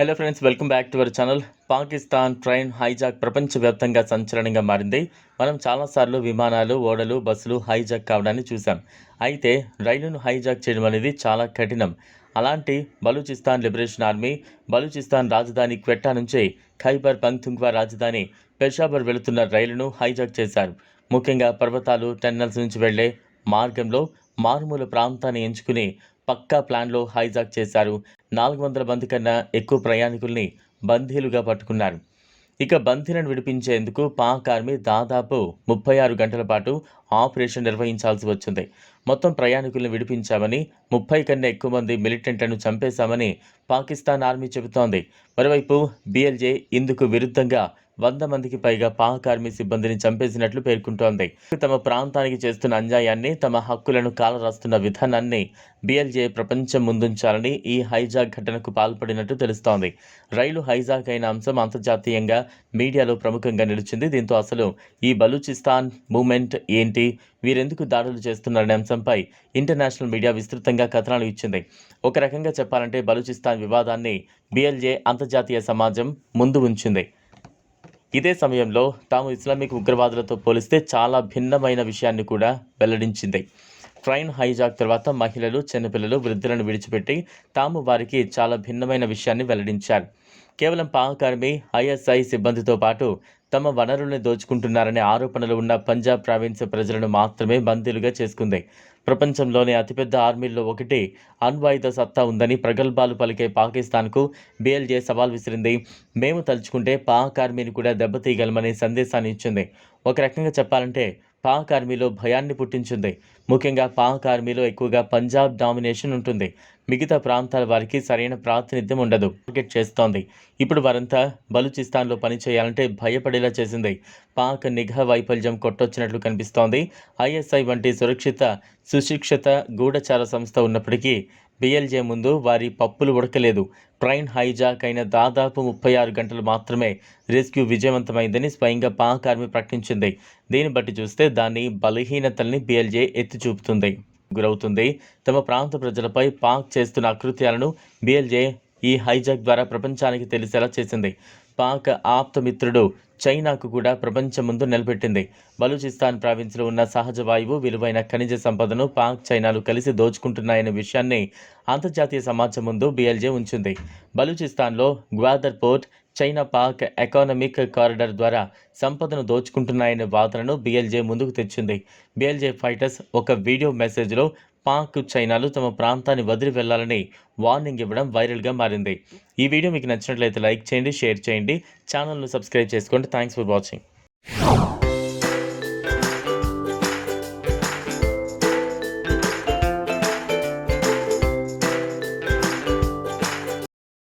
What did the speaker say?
Hello friends welcome back to our channel Pakistan train hijack ప్రపంచవ్యాప్తంగా సంచలనంగా మారింది. మనం చాలాసార్లు విమానాలు ఓడలు బస్సులు హైజాక్ కావడాన్ని చూసాం అయితే రైలును హైజాక్ చేయడం అనేది చాలా కఠినం. అలాంటి బలూచిస్తాన్ లిబరేషన్ ఆర్మీ బలూచిస్తాన్ రాజధాని క్వెట్టా నుంచి ఖైబర్ పంక్తుంగ్వా రాజధాని పెషాబర్ వెళుతున్న రైలును హైజాక్ చేశారు. ముఖ్యంగా పర్వతాలు టన్నెల్స్ నుంచి వెళ్ళే మార్గంలో మారుమూల ప్రాంతాన్ని ఎంచుకుని పక్కా ప్లాన్లో హైజాక్ చేశారు. నాలుగు వందల మంది కన్నా ఎక్కువ ప్రయాణికుల్ని బందీలుగా పట్టుకున్నారు. ఇక బందీలను విడిపించేందుకు పాక్ ఆర్మీ దాదాపు ముప్పై ఆరు గంటల పాటు ఆపరేషన్ నిర్వహించాల్సి వచ్చింది. మొత్తం ప్రయాణికులను విడిపించామని ముప్పై కన్నా ఎక్కువ మంది మిలిటెంట్లను చంపేశామని పాకిస్తాన్ ఆర్మీ చెబుతోంది. మరోవైపు బిఎల్జే ఇందుకు విరుద్ధంగా వంద మందికి పైగా పాక్ ఆర్మీ సిబ్బందిని చంపేసినట్లు పేర్కొంటోంది. తమ ప్రాంతానికి చేస్తున్న అన్యాయాన్ని తమ హక్కులను కాలరాస్తున్న విధానాన్ని బీఎల్జే ప్రపంచం ముందుంచాలని ఈ హైజాక్ ఘటనకు పాల్పడినట్టు తెలుస్తోంది. రైలు హైజాక్ అయిన అంశం అంతర్జాతీయంగా మీడియాలో ప్రముఖంగా నిలిచింది. దీంతో అసలు ఈ బలూచిస్తాన్ మూమెంట్ ఏంటి? వీరెందుకు దాడులు చేస్తున్నారనే అంశంపై ఇంటర్నేషనల్ మీడియా విస్తృతంగా కథనాలు ఇచ్చింది. ఒక రకంగా చెప్పాలంటే బలూచిస్తాన్ వివాదాన్ని బీఎల్జే అంతర్జాతీయ సమాజం ముందు ఉంచింది. ఇదే సమయంలో తాము ఇస్లామిక్ ఉగ్రవాదులతో పోలిస్తే చాలా భిన్నమైన విషయాన్ని కూడా వెల్లడించింది. ట్రైన్ హైజాక్ తర్వాత మహిళలు చిన్నపిల్లలు వృద్ధులను విడిచిపెట్టి తాము వారికి చాలా భిన్నమైన విషయాన్ని వెల్లడించారు. కేవలం పాక్ ఆర్మీ ఐఎస్ఐ సిబ్బందితో పాటు తమ వనరుల్ని దోచుకుంటున్నారనే ఆరోపణలు ఉన్న పంజాబ్ ప్రావిన్స్ ప్రజలను మాత్రమే బందీలుగా చేసుకుంది. ప్రపంచంలోనే అతిపెద్ద ఆర్మీల్లో ఒకటి అణ్వాయుధ సత్తా ఉందని ప్రగల్భాలు పలికే పాకిస్తాన్కు బిఎల్జే సవాల్ విసిరింది. మేము తలుచుకుంటే పాక్ ఆర్మీని కూడా దెబ్బతీయగలమనే సందేశాన్ని ఇచ్చింది. ఒక రకంగా చెప్పాలంటే పాక్ ఆర్మీలో భయాన్ని పుట్టించింది. ముఖ్యంగా పాక్ ఆర్మీలో ఎక్కువగా పంజాబ్ డామినేషన్ ఉంటుంది. మిగతా ప్రాంతాల వారికి సరైన ప్రాతినిధ్యం ఉండదు. టార్గెట్ చేస్తోంది. ఇప్పుడు వారంతా బలూచిస్తాన్లో పనిచేయాలంటే భయపడేలా చేసింది. పాక్ నిఘా వైఫల్యం కొట్టొచ్చినట్లు కనిపిస్తోంది. ఐఎస్ఐ వంటి సురక్షిత సుశిక్షిత గూఢచార సంస్థ ఉన్నప్పటికీ బిఎల్జే ముందు వారి పప్పులు ఉడకలేదు. ట్రైన్ హైజాక్ అయిన దాదాపు ముప్పై ఆరు గంటలు మాత్రమే రెస్క్యూ విజయవంతమైందని స్వయంగా పాక్ ఆర్మీ ప్రకటించింది. దీన్ని బట్టి చూస్తే దాని బలహీనతల్ని బిఎల్జే ఎత్తి చూపుతుంది. గురవుతుంది. తమ ప్రాంత ప్రజలపై పాక్ చేస్తున్న అకృత్యాలను బిఎల్జే ఈ హైజాక్ ద్వారా ప్రపంచానికి తెలిసేలా చేసింది. పాక్ ఆప్తమిత్రుడు చైనాకు కూడా ప్రపంచం ముందు నిలబెట్టింది. బలూచిస్తాన్ ప్రావిన్స్లో ఉన్న సహజ వాయువు విలువైన ఖనిజ సంపదను పాక్ చైనాలు కలిసి దోచుకుంటున్నాయనే విషయాన్ని అంతర్జాతీయ సమాజం ముందు బిఎల్జే ఉంచింది. బలూచిస్తాన్లో Gwadar port China Pak economic corridor ద్వారా సంపదను దోచుకుంటున్నాయనే వాదనను బిఎల్జే ముందుకు తెచ్చింది. బిఎల్జే ఫైటర్స్ ఒక వీడియో మెసేజ్లో పాక్ చైనాలు తమ ప్రాంతాన్ని వదిలి వెళ్ళాలని వార్నింగ్ ఇవ్వడం వైరల్గా మారింది. ఈ వీడియో మీకు నచ్చినట్లయితే లైక్ చేయండి షేర్ చేయండి. ఛానల్ను సబ్స్క్రైబ్ చేసుకోండి. Thanks for watching.